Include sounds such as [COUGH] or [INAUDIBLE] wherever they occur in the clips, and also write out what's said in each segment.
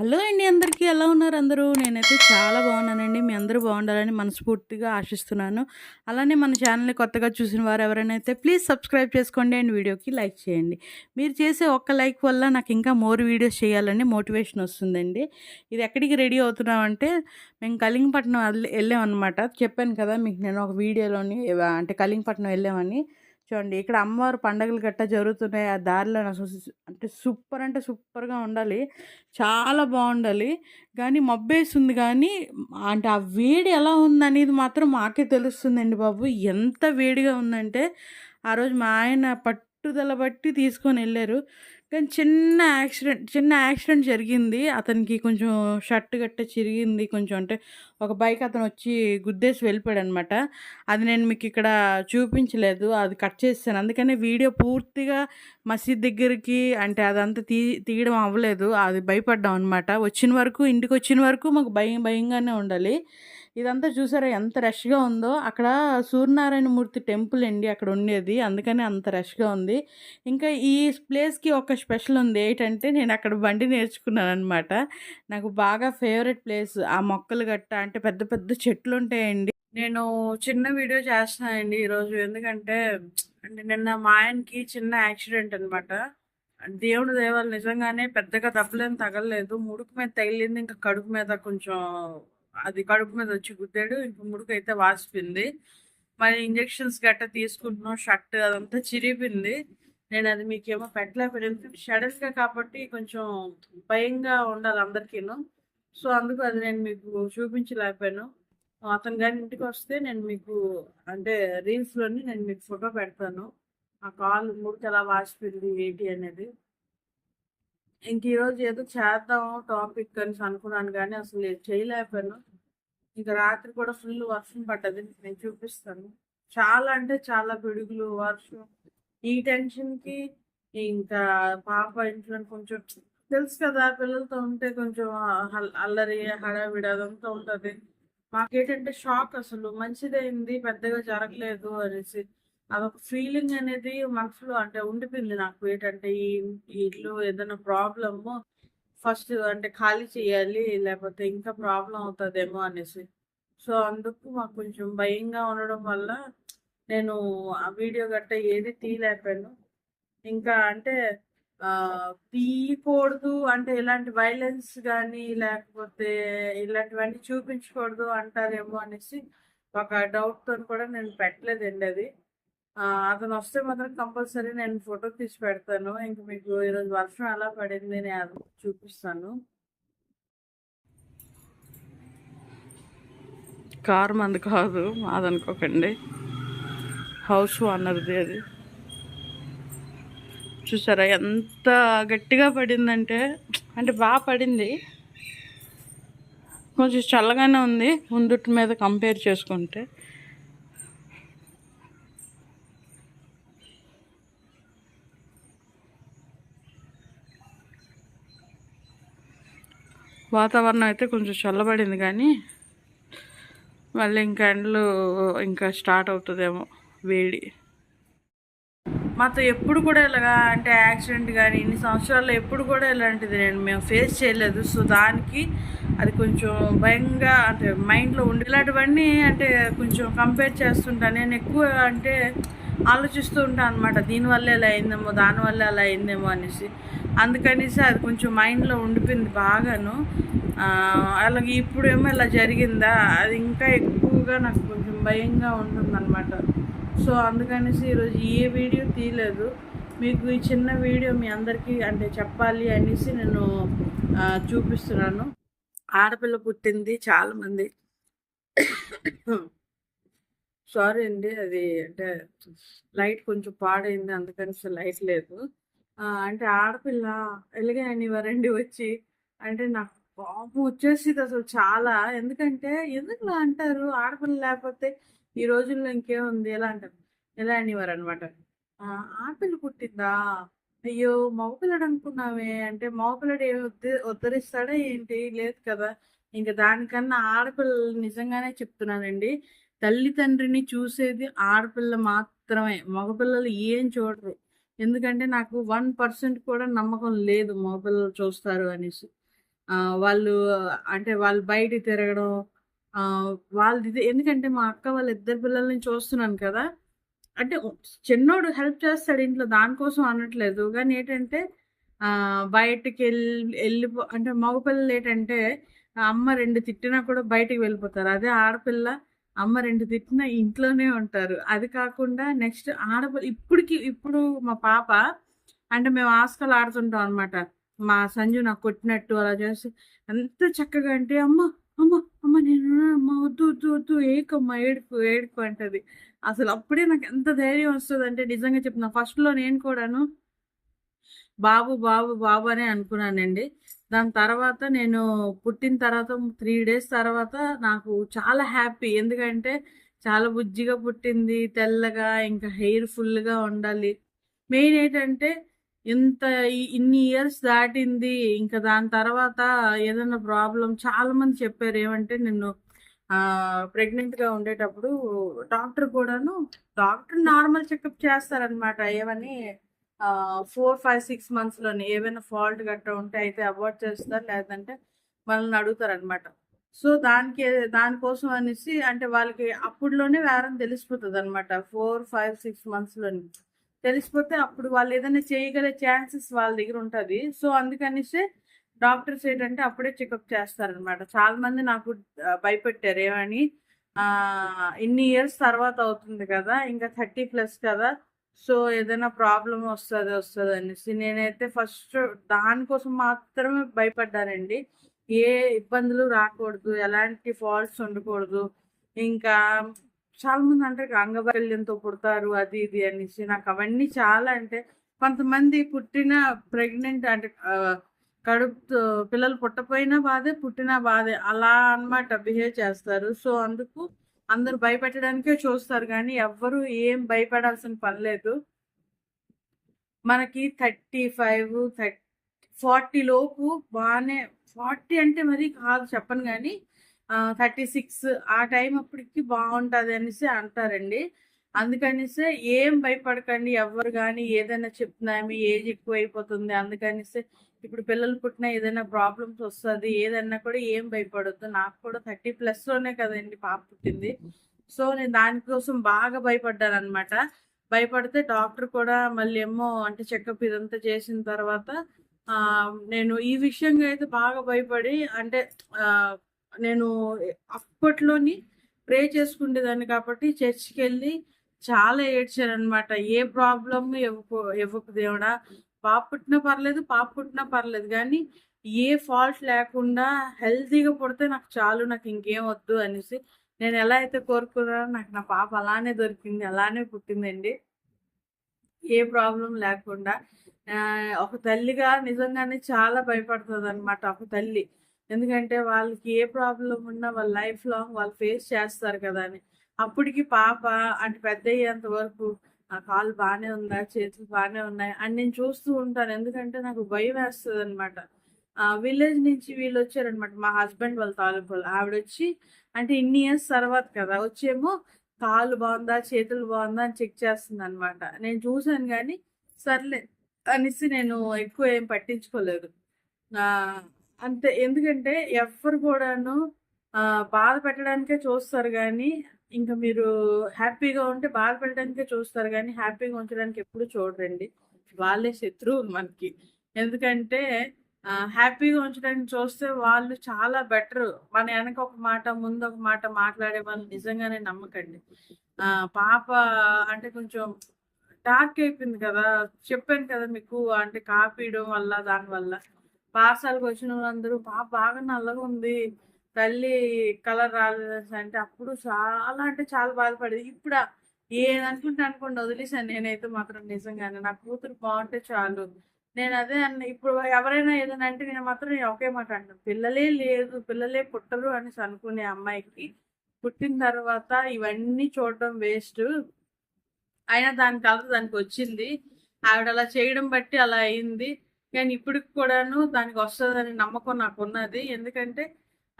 Hello అండి అందరికీ ఎలా ఉన్నారు అందరూ? నేనైతే చాలా బాగున్నానండి. మీ అందరూ బాగుండాలని మనస్ఫూర్తిగా ఆశిస్తున్నాను. అలానే మన ఛానల్ని కొత్తగా చూసిన వారు ఎవరైనా అయితే ప్లీజ్ సబ్స్క్రైబ్ చేసుకోండి అండ్ వీడియోకి లైక్ చేయండి. మీరు చేసే ఒక్క లైక్ వల్ల నాకు ఇంకా మోర్ వీడియోస్ చేయాలని మోటివేషన్ వస్తుందండి. ఇది ఎక్కడికి రెడీ అవుతున్నామంటే మేము కలింగపట్నం వెళ్ళామన్నమాట. చెప్పాను కదా మీకు నేను ఒక వీడియోలోని అంటే కలింగపట్నం వెళ్ళామని. చూడండి. ఇక్కడ అమ్మవారు పండగలు గట్టా జరుగుతున్నాయి. ఆ దారిలో అంటే సూపర్ అంటే సూపర్గా ఉండాలి. చాలా బాగుండాలి. కానీ మబ్బేస్తుంది కానీ అంటే ఆ వేడి ఎలా ఉందనేది మాత్రం మాకే తెలుస్తుందండి బాబు. ఎంత వేడిగా ఉందంటే ఆ రోజు మా ఆయన పట్టుదల బట్టి తీసుకొని వెళ్ళారు. కానీ చిన్న యాక్సిడెంట్ చిన్న యాక్సిడెంట్ జరిగింది. అతనికి కొంచెం షర్ట్ గట్ట చిరిగింది కొంచెం. అంటే ఒక బైక్ అతను వచ్చి గుద్దేసి వెళ్ళిపోయాడు అనమాట అది నేను మీకు ఇక్కడ చూపించలేదు. అది కట్ చేస్తాను అందుకనే వీడియో పూర్తిగా మసీద్ దగ్గరికి అంటే అదంతా తీ తీయడం అవ్వలేదు. అది భయపడ్డాం అనమాట వచ్చిన వరకు ఇంటికి వచ్చిన వరకు మాకు భయం భయంగానే ఉండాలి. ఇదంతా చూసారా ఎంత రష్గా ఉందో. అక్కడ సూర్యనారాయణమూర్తి టెంపుల్ అండి అక్కడ ఉండేది. అందుకని అంత రష్గా ఉంది. ఇంకా ఈ ప్లేస్కి ఒక స్పెషల్ ఉంది ఏంటంటే నేను అక్కడ బండి నేర్చుకున్నాను అనమాట నాకు బాగా ఫేవరెట్ ప్లేస్ ఆ మొక్కలు గట్ట అంటే పెద్ద పెద్ద చెట్లు ఉంటాయండి. నేను చిన్న వీడియో చేస్తున్నానండి ఈరోజు. ఎందుకంటే అంటే నిన్న మా ఆయనకి చిన్న యాక్సిడెంట్ అనమాట దేవుడు దేవాలు నిజంగానే పెద్దగా దెబ్బలేం తగలలేదు. ముడుకు మీద తగిలింది. ఇంకా కడుపు మీద కొంచెం అది కడుపు మీద వచ్చి గుద్దాడు. ఇంకా ముడుకైతే అయితే వాసిపోయింది. మరి ఇంజెక్షన్స్ గట్ట తీసుకుంటున్నాం షర్ట్ అదంతా చిరిగిపోయింది. నేను అది మీకేమో పెట్టలేకపోయాను షడల్గా కాబట్టి కొంచెం భయంగా ఉండాలి అందరికీను. సో అందుకు అది నేను మీకు చూపించలేకపోయాను. అతను కానీ ఇంటికి వస్తే నేను మీకు అంటే రీల్స్లోని నేను మీకు ఫోటో పెడతాను. ఆ కాల్ ముడికి ఎలా వాసిపోయింది ఏంటి అనేది. ఇంక ఈరోజు ఏదో చేద్దాం టాపిక్ అని అనుకున్నాను కానీ అసలు చేయలేకపోయాను. ఇంకా రాత్రి కూడా ఫుల్ వర్షం పడ్డది నేను చూపిస్తాను. చాలా అంటే చాలా పిడుగులు వర్షం. ఈ టెన్షన్కి ఇంకా పాప ఇంట్లో కొంచెం తెలుసు కదా పిల్లలతో ఉంటే కొంచెం అల్లరి హడావిడి అదంతా ఉంటుంది. మాకేంటంటే షాక్ అసలు మంచిదైంది పెద్దగా జరగలేదు అనేసి. అదొక ఫీలింగ్ అనేది మనసులో అంటే ఉండిపోయింది నాకు. ఏంటంటే ఈ ఇల్లు ఏదైనా ప్రాబ్లము ఫస్ట్ అంటే ఖాళీ చేయాలి లేకపోతే ఇంకా ప్రాబ్లం అవుతుందేమో అనేసి. సో అందుకు మాకు కొంచెం భయంగా ఉండడం వల్ల నేను ఆ వీడియో గట్ట ఏది తీయలేకపోయాను. ఇంకా అంటే తీయకూడదు అంటే ఇలాంటి వైలెన్స్ కానీ లేకపోతే ఇలాంటివన్నీ చూపించకూడదు అంటారేమో అనేసి ఒక డౌట్తో కూడా నేను పెట్టలేదండి అది. అతను వస్తే మాత్రం కంపల్సరీ నేను ఫోటో తీసి పెడతాను. ఇంక మీకు ఈరోజు వర్షం ఎలా పడింది నేను చూపిస్తాను. కార్ మంది కాదు మాదనుకోకండి హౌస్ ఓనర్ది అది. చూసారా ఎంత గట్టిగా పడిందంటే అంటే బాగా పడింది. కొంచెం చల్లగానే ఉంది ముందుటి మీద కంపేర్ చేసుకుంటే. వాతావరణం అయితే కొంచెం చల్లబడింది కానీ మళ్ళీ ఇంకా ఎండలు ఇంకా స్టార్ట్ అవుతుందేమో వేడి. మాతో ఎప్పుడు కూడా ఇలాగా అంటే యాక్సిడెంట్ కానీ ఇన్ని సంవత్సరాల్లో ఎప్పుడు కూడా ఇలాంటిది నేను మేము ఫేస్ చేయలేదు. సో దానికి అది కొంచెం భయంగా అంటే మైండ్లో ఉండి ఇలాంటివన్నీ అంటే కొంచెం కంపేర్ చేస్తుంటాను. నేను ఎక్కువ అంటే ఆలోచిస్తూ ఉంటాను అనమాట దీనివల్ల ఎలా అయిందేమో దానివల్ల అలా అయిందేమో అనేసి. అందుకనేసి అది కొంచెం మైండ్లో ఉండిపోయింది బాగాను. అలాగే ఇప్పుడేమో ఇలా జరిగిందా అది ఇంకా ఎక్కువగా నాకు కొంచెం భయంగా ఉంటుందన్నమాట. సో అందుకనేసి ఈరోజు ఏ వీడియో తీయలేదు. మీకు ఈ చిన్న వీడియో మీ అందరికీ అంటే చెప్పాలి అనేసి నేను చూపిస్తున్నాను. ఆడపిల్ల పుట్టింది చాలామంది. సారీ అండి. అది అంటే లైట్ కొంచెం పాడైంది. అందుకని లైట్ లేదు. అంటే ఆడపిల్ల ఎలాగని వరండి వచ్చి. అంటే నాకు కోపం వచ్చేసింది అసలు చాలా. ఎందుకంటే ఎందుకు అంటారు? ఆడపిల్ల లేకపోతే ఈ రోజుల్లో ఇంకేముంది? ఎలా అంటారు? ఎలా అనేవారు అనమాట ఆడపిల్ల పుట్టిందా? అయ్యో మగపిల్లడు అనుకున్నావే అంటే మగపిల్లడు ఏ ఉద్ధరిస్తాడా ఏంటి? లేదు కదా. ఇంకా దానికన్నా ఆడపిల్లలు నిజంగానే చెప్తున్నానండి. తల్లి తండ్రిని చూసేది ఆడపిల్ల మాత్రమే మగపిల్లలు ఏం చూడరు ఎందుకంటే నాకు వన్ పర్సెంట్ కూడా నమ్మకం లేదు మగపిల్లలు చూస్తారు అనేసి వాళ్ళు అంటే వాళ్ళు బయట తిరగడం వాళ్ళది ఎందుకంటే మా అక్క వాళ్ళ ఇద్దరు పిల్లల్ని చూస్తున్నాను కదా! అంటే చిన్నోడు హెల్ప్ చేస్తాడు ఇంట్లో దానికోసం అనట్లేదు. కానీ ఏంటంటే బయటకి వెళ్ళి వెళ్ళిపో అంటే మగపిల్లలు ఏంటంటే అమ్మ రెండు తిట్టినా కూడా బయటికి వెళ్ళిపోతారు. అదే ఆడపిల్ల అమ్మ రెండు తిట్టిన ఇంట్లోనే ఉంటారు. అది కాకుండా నెక్స్ట్ ఆడపిల్ల ఇప్పటికి ఇప్పుడు మా పాప అంటే మేము ఆస్కలు ఆడుతుంటాం అనమాట. మా సంజు నాకు కొట్టినట్టు అలా చేసి ఎంత చక్కగా అంటే అమ్మ, అమ్మ, అమ్మ నేను అమ్మ వద్దు, వద్దు, వద్దు ఏకమ్మ ఏడుపు, ఏడుపు అంటది. అసలు అప్పుడే నాకు ఎంత ధైర్యం వస్తుంది అంటే నిజంగా చెప్తున్నా ఫస్ట్‌లో నేను కూడాను బాబు, బాబు, బాబు అనే అనుకున్నానండి. దాని తర్వాత నేను పుట్టిన తర్వాత త్రీ డేస్ తర్వాత నాకు చాలా హ్యాపీ. ఎందుకంటే చాలా బుజ్జిగా పుట్టింది. తెల్లగా ఇంకా హెయిర్ ఫుల్‌గా ఉండాలి. మెయిన్ ఏంటంటే ఇంత ఇన్ని ఇయర్స్ దాటింది. ఇంకా దాని తర్వాత ఏదైనా ప్రాబ్లం చాలామంది చెప్పారు. ఏమంటే నిన్ను ప్రెగ్నెంట్‌గా ఉండేటప్పుడు డాక్టర్ కూడాను డాక్టర్ నార్మల్ చెకప్ చేస్తారనమాట. ఏమని ఫోర్ ఫైవ్ సిక్స్ మంత్స్‌లోనే ఏవైనా ఫాల్ట్ గట్రా ఉంటే అయితే అవాయిడ్ చేస్తారు. లేదంటే మనల్ని అడుగుతారనమాట. సో, దానికి దానికోసం అనేసి అంటే వాళ్ళకి అప్పుడులోనే వేరం తెలిసిపోతుంది అనమాట ఫోర్ ఫైవ్ సిక్స్ మంత్స్లోని తెలిసిపోతే అప్పుడు వాళ్ళు ఏదైనా చేయగలే ఛాన్సెస్ వాళ్ళ దగ్గర ఉంటుంది సో, అందుకనేసి డాక్టర్స్ ఏంటంటే అప్పుడే చెకప్ చేస్తారనమాట. చాలామంది నాకు భయపెట్టారు. ఏమని ఇన్ని ఇయర్స్ తర్వాత అవుతుంది కదా! ఇంకా 30 ప్లస్ కదా! సో, ఏదైనా ప్రాబ్లం వస్తుంది వస్తుంది అనేసి నేనైతే ఫస్ట్ దానికోసం మాత్రమే భయపడ్డానండి. ఏ ఇబ్బందులు రాకూడదు. ఎలాంటి ఫాల్ట్స్ ఉండకూడదు. ఇంకా చాలా మంది అంటారు అంగవైకల్యంతో పుడతారు అది ఇది అనేసి. నాకు అవన్నీ చాలా అంటే కొంతమంది పుట్టిన ప్రెగ్నెంట్ అంటే కడుపు కడుపుతో పిల్లలు పుట్టపోయినా బాధే, పుట్టినా బాధే. అలా అన్నమాట బిహేవ్ చేస్తారు. సో, అందుకు అందరు భయపెట్టడానికే చూస్తారు కానీ ఎవ్వరు ఏం భయపడాల్సిన పని లేదు. మనకి 35 థర్ట్ 40 లోపు బాగానే ఫార్టీ అంటే మరీ కాదు చెప్పను కానీ థర్టీ సిక్స్ ఆ టైం అప్పటికి బాగుంటుంది అనేసి అంటారండి. అందుకనిస్తే ఏం భయపడకండి ఎవ్వరు కానీ ఏదైనా చెప్తున్నామి ఏజ్ ఏజ్ ఎక్కువైపోతుంది అందుకనిస్తే ఇప్పుడు పిల్లలు పుట్టినా ఏదైనా ప్రాబ్లమ్స్ వస్తుంది ఏదన్నా కూడా ఏం భయపడొద్దు. నాకు కూడా 30 ప్లస్‌లోనే కదండి పాప పుట్టింది. సో, నేను దానికోసం బాగా భయపడ్డాననమాట. భయపడితే డాక్టర్ కూడా మళ్ళీ ఏమో అంటే చెకప్ ఇదంతా చేసిన తర్వాత నేను ఈ విషయంగా అయితే బాగా భయపడి అంటే నేను అప్పట్లోని ప్రే చేసుకునేదాన్ని కాబట్టి చర్చికి వెళ్ళి చాలా ఏడ్చాననమాట. ఏ ప్రాబ్లమ్ ఇవ్వకు ఇవ్వకు దేవుడా! పాప పుట్టినా పర్లేదు, పాప పుట్టినా పర్లేదు కానీ ఏ ఫాల్ట్ లేకుండా హెల్తీగా పుడితే నాకు చాలు. నాకు ఇంకేం వద్దు అనేసి నేను ఎలా అయితే కోరుకున్నానో నాకు నా పాప అలానే దొరికింది. అలానే పుట్టిందండి. ఏ ప్రాబ్లం లేకుండా. ఒక తల్లిగా నిజంగానే చాలా భయపడుతుంది అనమాట ఒక తల్లి. ఎందుకంటే వాళ్ళకి ఏ ప్రాబ్లం ఉన్నా వాళ్ళ లైఫ్ లాంగ్ వాళ్ళు ఫేస్ చేస్తారు కదా! అని. అప్పటికి పాప అంటే పెద్దయ్యేంత వరకు ఆ కాలు బాగానే ఉందా? చేతులు బాగానే ఉన్నాయి అని నేను చూస్తూ ఉంటాను. ఎందుకంటే నాకు భయం వేస్తుంది అనమాట విలేజ్ నుంచి వీళ్ళు వచ్చారనమాట మా హస్బెండ్ వాళ్ళ తాలూకు ఆవిడ వచ్చి అంటే ఇన్ని ఇయర్స్ తర్వాత కదా! వచ్చేమో కాలు బాగుందా చేతులు బాగుందా అని చెక్ చేస్తుందనమాట. నేను చూశాను కానీ సర్లే అనేసి నేను ఎక్కువ ఏం పట్టించుకోలేదు. అంతే ఎందుకంటే ఎవరు కూడాను బాధ పెట్టడానికే చూస్తారు కానీ ఇంకా మీరు హ్యాపీగా ఉంటే బాధ చూస్తారు కానీ హ్యాపీగా ఉంచడానికి ఎప్పుడు చూడరండి. వాళ్ళే శత్రువులు మనకి. ఎందుకంటే హ్యాపీగా ఉంచడానికి చూస్తే వాళ్ళు చాలా బెటర్ మన వెనక ఒక మాట, ముందు ఒక మాట మాట్లాడే వాళ్ళు నిజంగానే నమ్మకండి. ఆహ్, పాప అంటే కొంచెం డార్క్ అయిపోయింది కదా! చెప్పాను కదా మీకు అంటే కాపీయడం వల్ల దానివల్ల. పాఠశాలకొచ్చిన వాళ్ళందరూ పాప బాగా నల్లగా ఉంది తల్లి కలర్ రాలేదు అంటే అప్పుడు చాలా అంటే చాలా బాధపడేది. ఇప్పుడు ఏదనుకుంటే అనుకోండి వదిలేసాను నేనైతే మాత్రం నిజంగానే. నా కూతురు బాగుంటే చాలు. నేను అదే అన్న ఇప్పుడు ఎవరైనా ఏదైనా అంటే నేను మాత్రం ఒకే మాట అంటాను. పిల్లలే లేదు, పిల్లలే పుట్టరు అనేసి అనుకునే అమ్మాయికి పుట్టిన తర్వాత ఇవన్నీ చూడడం వేస్ట్ అయినా దాని కలర్ దానికి వచ్చింది ఆవిడ అలా చేయడం బట్టి అలా అయింది. కానీ ఇప్పటికి కూడాను దానికి దానికొస్తదనే నమ్మకం నాకు ఉన్నది ఎందుకంటే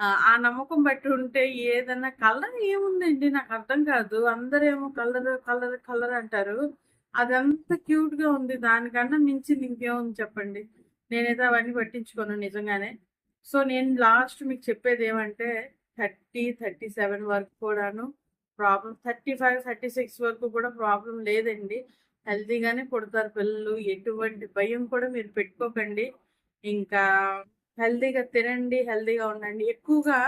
ఆ నమ్మకం బట్టి ఉంటే ఏదన్నా కలర్ ఏముందండి నాకు అర్థం కాదు. అందరేమో కలర్, కలర్, కలర్ అంటారు. అదంతా క్యూట్‌గా ఉంది. దానికన్నా మించింది ఇంకేముంది చెప్పండి. నేనైతే అవన్నీ పట్టించుకోను నిజంగానే. సో నేను లాస్ట్ మీకు చెప్పేది ఏమంటే థర్టీ థర్టీ సెవెన్ వరకు కూడాను problem thirty five thirty six వరకు కూడా ప్రాబ్లం లేదండి హెల్తీగానే పుడతారు పిల్లలు ఎటువంటి భయం కూడా మీరు పెట్టుకోకండి ఇంకా హెల్తీగా తినండి హెల్తీగా ఉండండి. ఎక్కువగా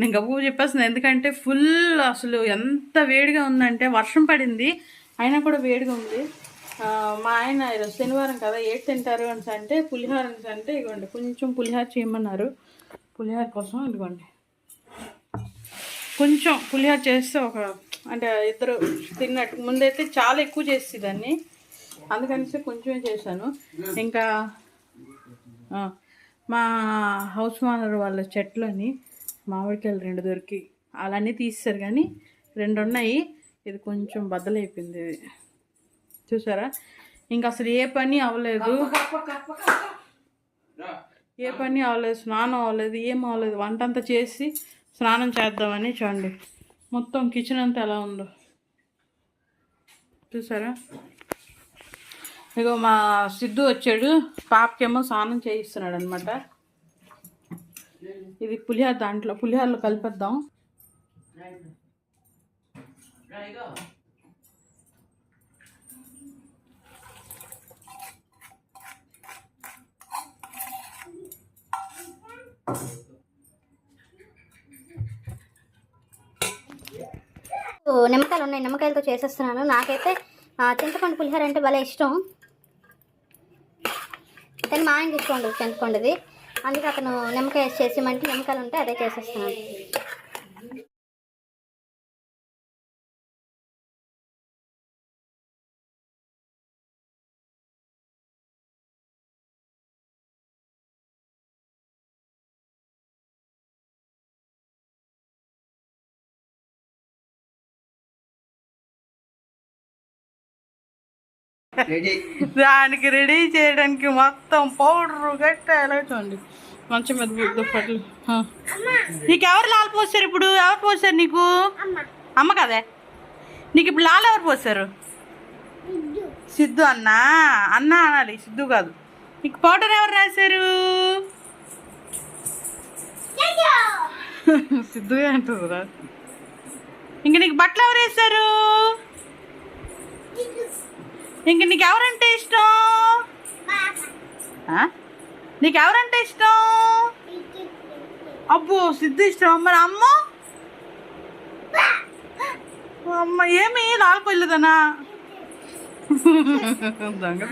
నేను గబ్బు చెప్పేస్తున్నాను ఎందుకంటే ఫుల్ అసలు ఎంత వేడిగా ఉందంటే వర్షం పడింది. అయినా కూడా వేడిగా ఉంది. మా ఆయన ఈరోజు శనివారం కదా ఏడు తింటారు అని అంటే పులిహోర అంటే ఇదిగోండి కొంచెం పులిహోర చేయమన్నారు. పులిహోర కోసం ఇదిగోండి. కొంచెం పులిహోర చేస్తే ఒక అంటే ఇద్దరు తిన్నట్టు ముందైతే చాలా ఎక్కువ చేసి దాన్ని అందుకనిసి కొంచెమే చేశాను. ఇంకా ఆ, మా హౌస్ ఓనర్ వాళ్ళ చెట్లని మామిడికాయలు రెండు దొరికి అలానే తీస్తారు కానీ రెండు ఉన్నాయి ఇది కొంచెం బద్దలైపోయింది. ఇది చూసారా? ఇంకా అసలు ఏ పని అవ్వలేదు. ఏ పని అవ్వలేదు స్నానం అవ్వలేదు ఏం అవ్వలేదు. వంట అంతా చేసి స్నానం చేద్దామని చూడండి. మొత్తం కిచెన్ అంతా ఎలా ఉందో. చూసారా? ఇగో మా సిద్ధు వచ్చాడు. పాపకేమో స్నానం చేయిస్తున్నాడు అనమాట ఇది పులిహోర దాంట్లో పులిహారలో కలిపేద్దాం. ఓ, నిమ్మకాయలు ఉన్నాయి. నిమ్మకాయలతో చేసేస్తున్నాను. నాకైతే చింతపండు పులిహోర అంటే భలే ఇష్టం. కానీ మా ఆయన తీసుకోండి చింతపండుది అందుకే అతను నిమ్మకాయ వేసి చేసేమంటే నిమ్మకాయలు ఉంటే అదే చేసేస్తున్నాను దానికి రెడీ చేయడానికి మొత్తం పౌడర్ గట్ట ఎలా చూడండి. మంచం మీద దుప్పట్లు. నీకు ఎవరు లాలు పోసారు ఇప్పుడు? ఎవరు పోసారు నీకు? అమ్మ. కదే? నీకు ఇప్పుడు లాలు ఎవరు పోసారు? సిద్ధు. అన్న? అన్న అనాలి సిద్ధు కాదు. నీకు పౌడర్ ఎవరు రాశారు? సిద్ధు అంటుందిరా ఇంక నీకు బట్టలు ఎవరు వేశారు? ఇంక నీకు ఎవరంటే ఇష్టం? నీకు ఎవరంటే ఇష్టం? అబ్బో సిద్ధు ఇష్టం మరి అమ్మ? అమ్మ ఏమి? లాల్కొల్లుదనా [LAUGHS] దొంగ